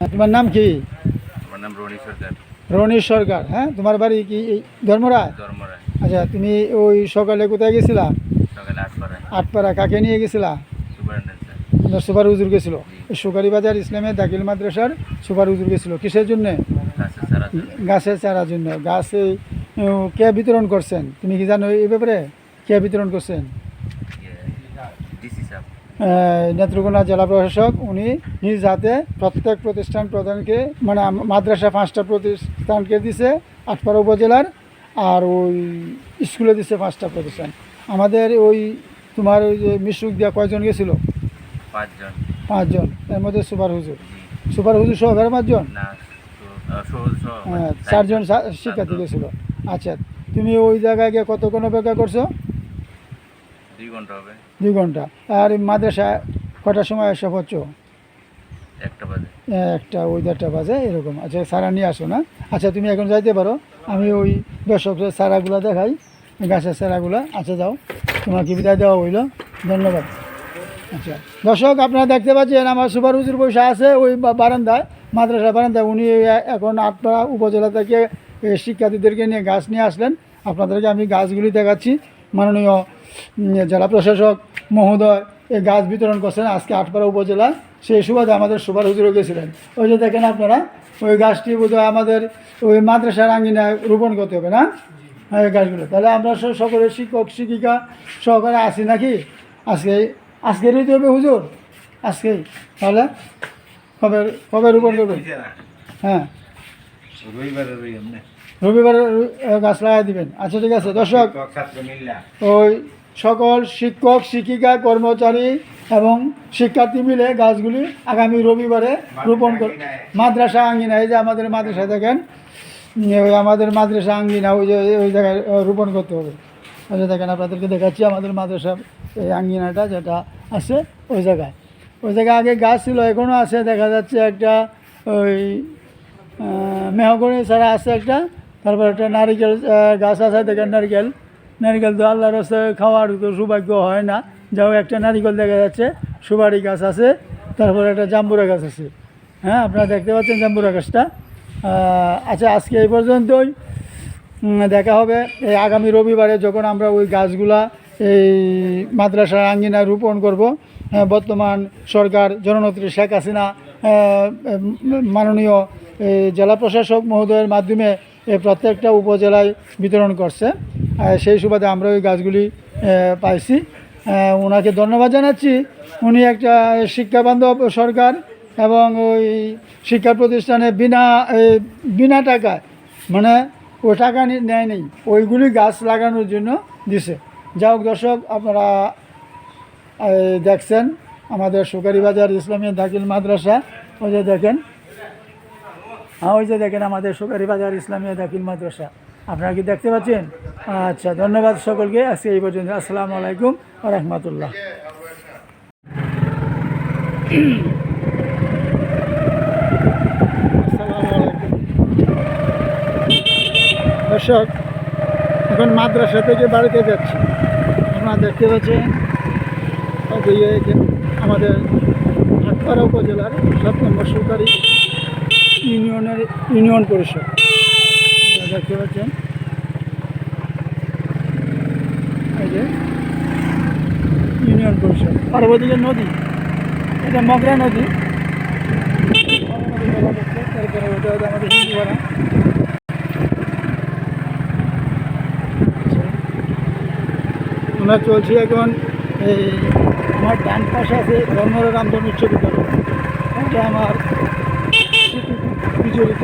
তোমার নাম কি? আমার নাম রনি সরকার। রনিশ সরকার হ্যাঁ? তোমার বাড়ি কি ধর্মরায়? ধর্মরায়। আচ্ছা তুমি ওই সকালে কোথায় গেছিলা? সকালে আটপাড়ায়। আটপাড়া কাকে নিয়ে গেছিলা? তোমার সুপার হুজুর গেছিল? সুকারি বাজার ইসলামের দাখিল মাদ্রাসার সুপার হুজুর গেছিল। কিসের জন্যে? গাছের চারার জন্য। গাছে কে বিতরণ করছেন? তুমি কি জানো এই ব্যাপারে? কে বিতরণ করছেন? নেত্রকোনা জেলা প্রশাসক উনি নিজ হাতে প্রত্যেক প্রতিষ্ঠান প্রধানকে মানে মাদ্রাসা পাঁচটা প্রতিষ্ঠানকে দিছে আটপাড়া উপজেলার আর ওই স্কুলে দিছে পাঁচটা প্রতিষ্ঠান। আমাদের ওই তোমার ওই যে মিশুক দিয়া কয়জন গেছিল? পাঁচজন। পাঁচজন। এর মধ্যে সুপার হুজুর। সুপার হুজুর সহ বেড়ে পাঁচজন? হ্যাঁ, চারজন। শিক্ষার্থী গেছিল। আচ্ছা তুমি ওই জায়গায় গিয়ে কতক্ষণ অপেক্ষা করছ? দুই ঘণ্টা হবে। দুই ঘণ্টা। আর মাদ্রাসা কটার সময় এসে পড়ছো? একটা বাজে। একটা ওই দেড়টা বাজে এরকম। আচ্ছা সারা নিয়ে আসো না। আচ্ছা তুমি এখন যাইতে পারো। আমি ওই দর্শকদের সারাগুলো দেখাই গাছের সারাগুলো আচ্ছা যাও। তোমাকে বিদায় দেওয়া হইল। ধন্যবাদ। আচ্ছা দর্শক আপনারা দেখতে পাচ্ছেন আমার সুপার হুজুর পয়সা আছে ওই বারান্দায় মাদ্রাসা বারান্দায়। উনি এখন আটপাড়া উপজেলা থেকে শিক্ষার্থীদেরকে নিয়ে গাছ নিয়ে আসলেন। আপনাদেরকে আমি গাছগুলি দেখাচ্ছি। মাননীয় জেলা প্রশাসক মহোদয় এই গাছ বিতরণ করছেন আজকে আটপাড়া উপজেলা। সেই সুবাদে আমাদের সুপার হুজুরও গেছিলেন। ওই যে দেখেন আপনারা ওই গাছটি বোধহয় আমাদের ওই মাদ্রাসার আঙ্গিনায় রোপণ করতে হবে না? হ্যাঁ এই গাছগুলো। তাহলে আমরা সব সকলে শিক্ষক শিক্ষিকা সহকারে আসি নাকি? আজকে আজকেরই তো হবে হুজুর? আজকেই তাহলে কবে কবে রোপণ করবে হ্যাঁ। রবিবারে রবিবারে গাছ লাগাই দিবেন। আচ্ছা ঠিক আছে, দর্শক, ওই সকল শিক্ষক, শিক্ষিকা, কর্মচারী এবং শিক্ষার্থী মিলে গাছগুলি আগামী রবিবারে রোপণ কর মাদ্রাসা আঙ্গিনা, এই যে আমাদের মাদ্রাসা দেখেন, ওই আমাদের মাদ্রাসা আঙ্গিনা, ওই যে, ওই জায়গায় রোপণ করতে হবে। ওই যে দেখেন, আপনাদেরকে দেখাচ্ছি আমাদের মাদ্রাসা এই আঙ্গিনাটা যেটা আছে ওই জায়গায়। ওই জায়গায় আগে গাছ ছিল এখনও আছে, দেখা যাচ্ছে একটা ওই মেহগনি ছাড়া আছে একটা তারপর একটা নারিকেল গাছ আছে দেখেন নারিকেল। নারিকেল তো আল্লাহর রাস্তায় খাওয়ার তো সৌভাগ্য হয় না। যাও একটা নারিকেল দেখা যাচ্ছে, সুপারি গাছ আছে, তারপর একটা জাম্বুরা গাছ আছে। হ্যাঁ আপনারা দেখতে পাচ্ছেন জাম্বুরা গাছটা। আচ্ছা আজকে এই পর্যন্তই। দেখা হবে এই আগামী রবিবারে যখন আমরা ওই গাছগুলা এই মাদ্রাসার আঙ্গিনায় রোপণ করব। বর্তমান সরকার জননেত্রী শেখ হাসিনা মাননীয় জেলা প্রশাসক মহোদয়ের মাধ্যমে প্রত্যেকটা উপজেলায় বিতরণ করছে। সেই সুবাদে আমরা ওই গাছগুলি পাইছি। ওনাকে ধন্যবাদ জানাচ্ছি। উনি একটা শিক্ষাবান্ধব সরকার এবং ওই শিক্ষা প্রতিষ্ঠানে বিনা বিনা টাকায় মানে ও টাকা নি- নেয় নেই, ওইগুলি গাছ লাগানোর জন্য দিছে। যা হোক দর্শক, আপনারা দেখছেন আমাদের সুকারি বাজার ইসলামী দাখিল মাদ্রাসা। ওই যে দেখেন ওই যে দেখেন আমাদের সুকারি বাজার ইসলামী দাখিল মাদ্রাসা। আপনারা কি দেখতে পাচ্ছেন? আচ্ছা ধন্যবাদ সকলকে। আজকে এই পর্যন্ত। আসসালামু আলাইকুম রহমতুল্লাহ। দর্শক, এখন মাদ্রাসা থেকে বাড়িতে যাচ্ছি। আপনারা দেখতে পাচ্ছেন আমাদের আটপাড়া উপজেলার সাত নম্বর সরকারি ইউনিয়নের, ইউনিয়ন পরিষদ। দেখতে পাচ্ছেন? এই যে, ইউনিয়ন পরিষদ। আর ওদিকে নদী, এটা মগরা নদী। তারপরে আমরা চলছি এখন এই, আমার ডান পাশে আছে ধর্মরা রামধন উচ্চ বিদ্যালয় এটা আমার বিচলিত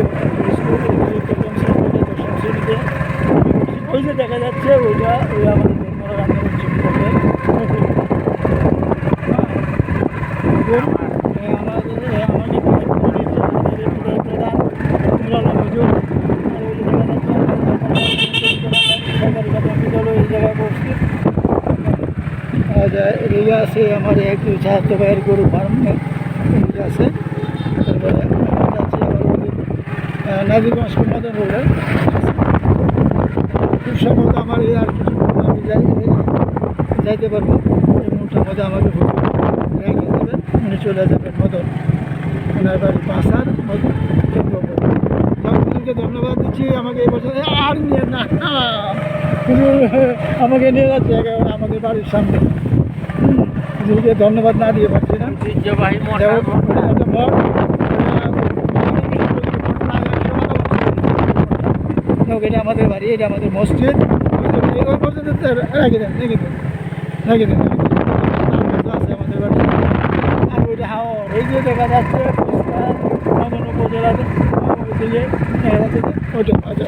ওই যে দেখা যাচ্ছে ওইটা ওই আমাদের নতুন। হ্যাঁ। এবং, এ, আমাদের এ, আমাদের আমাদের বিদায় নাজিরগঞ্জ মদন রোডে খুব সম্ভবত আমার এই আর কিছু আমি যাই যাইতে পারব। এই মুহূর্তের মধ্যে আমাকে রেখে দেবেন উনি চলে যাবেন মদন। ওনার বাড়ি পাশার হুজুরকে ধন্যবাদ দিচ্ছি আমাকে এই বছর আর নিয়ে না। আমাকে নিয়ে যাচ্ছে একেবারে আমাদের বাড়ির সামনে। হুজুরকে ধন্যবাদ না দিয়ে পারছি না। দেখো, এটা আমাদের বাড়ি এটা আমাদের মসজিদ। ওই ওই পর্যন্ত রেখে দেন রেখে দেন রেখে দেন আছে আমাদের বাড়ি আর ওইটা হাওয়া ওই যে দেখা যাচ্ছে আচ্ছা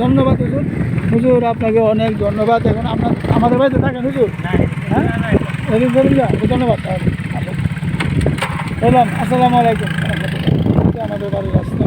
ধন্যবাদ হুজুর। হুজুর আপনাকে অনেক ধন্যবাদ। এখন আপনার আমাদের বাড়িতে থাকেন হুজুর? হ্যাঁ ধন্যবাদ। বললাম আসসালামু আলাইকুম। আমাদের বাড়ির আছে